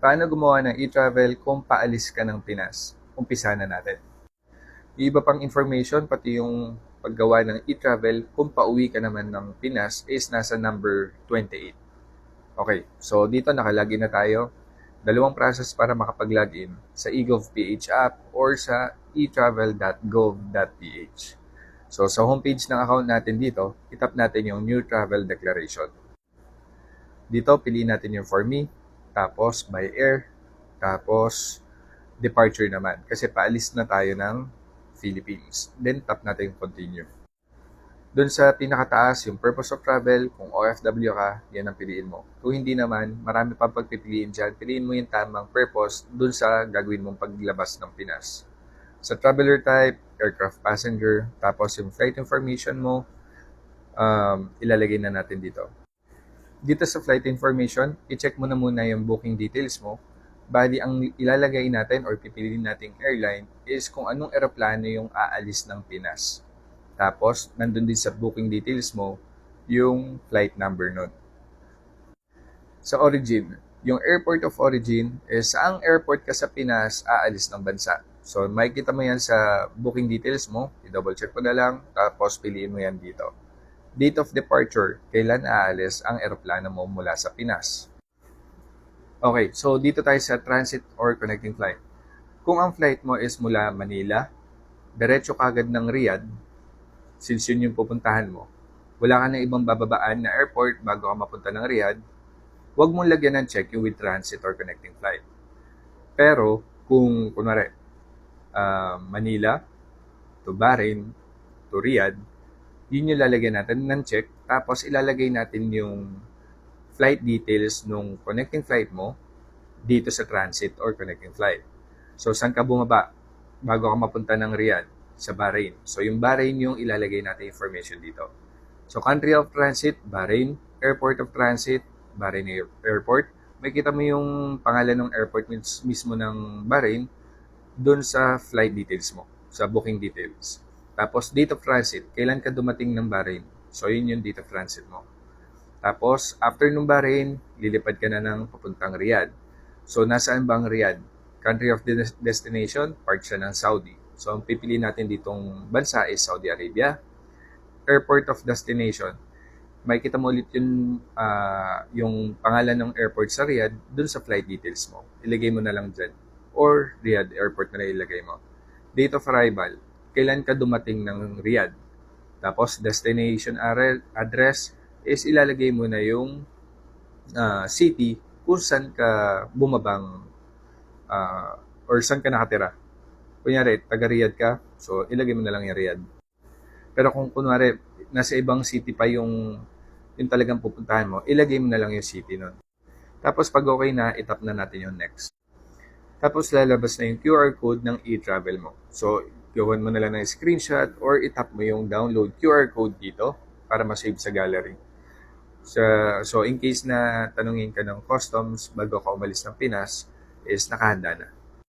Paano gumawa ng e-travel kung paalis ka ng Pinas? Umpisa na natin. Iba pang information, pati yung paggawa ng e-travel kung pauwi ka naman ng Pinas is nasa number 28. Okay, so dito nakalagin na tayo. Dalawang process para makapag-login sa eGovPH app or sa etravel.gov.ph. So sa homepage ng account natin dito, itap natin yung New Travel Declaration. Dito, piliin natin yung for me, tapos by air, tapos departure naman. Kasi paalis na tayo ng Philippines. Then tap natin yung continue. Doon sa pinakataas, yung purpose of travel, kung OFW ka, yan ang piliin mo. Kung hindi naman, marami pang pagpipiliin dyan. Piliin mo yung tamang purpose doon sa gagawin mong paglabas ng Pinas. Sa traveler type, aircraft passenger, tapos yung flight information mo, um, ilalagay na natin dito dito sa flight information, i-check mo na muna yung booking details mo. Bali, ang ilalagay natin or pipiliin nating airline is kung anong eroplano yung aalis ng Pinas. Tapos, nandun din sa booking details mo yung flight number nun. Sa origin, yung airport of origin is saang airport ka sa Pinas aalis ng bansa. So, makikita mo yan sa booking details mo. I-double check mo na lang. Tapos, piliin mo yan dito date of departure, kailan aalis ang eroplano mo mula sa Pinas. Okay, so dito tayo sa transit or connecting flight. Kung ang flight mo is mula Manila, diretso kagad ng Riyadh, since yun yung pupuntahan mo, wala ka na ibang bababaan na airport bago ka mapunta ng Riyadh, huwag mong lagyan ng check yung with transit or connecting flight. Pero, kung, kunwari, uh, Manila to Bahrain to Riyadh, yun yung lalagyan natin ng check. Tapos ilalagay natin yung flight details nung connecting flight mo dito sa transit or connecting flight. So, saan ka bumaba bago ka mapunta ng Riyadh? Sa Bahrain. So, yung Bahrain yung ilalagay natin information dito. So, country of transit, Bahrain. Airport of transit, Bahrain Airport. May kita mo yung pangalan ng airport mismo ng Bahrain doon sa flight details mo, sa booking details. Tapos, date of transit, kailan ka dumating ng Bahrain? So, yun yung date of transit mo. Tapos, after nung Bahrain, lilipad ka na ng papuntang Riyadh. So, nasaan ba ang Riyadh? Country of destination, part siya ng Saudi. So, ang pipili natin ditong bansa is Saudi Arabia. Airport of destination, may kita mo ulit yung, uh, yung pangalan ng airport sa Riyadh dun sa flight details mo. Ilagay mo na lang dyan. Or Riyadh Airport na ilagay mo. Date of arrival, kailan ka dumating ng Riyadh. Tapos, destination address is ilalagay mo na yung uh, city kung saan ka bumabang uh, or saan ka nakatira. Kunyari, taga Riyadh ka, so ilagay mo na lang yung Riyadh. Pero kung kunwari, nasa ibang city pa yung, yung talagang pupuntahan mo, ilagay mo na lang yung city nun. Tapos pag okay na, itap na natin yung next. Tapos lalabas na yung QR code ng e-travel mo. So, gawan mo na lang ng screenshot or itap mo yung download QR code dito para ma-save sa gallery. So, so in case na tanungin ka ng customs bago ka umalis ng Pinas, is nakahanda na.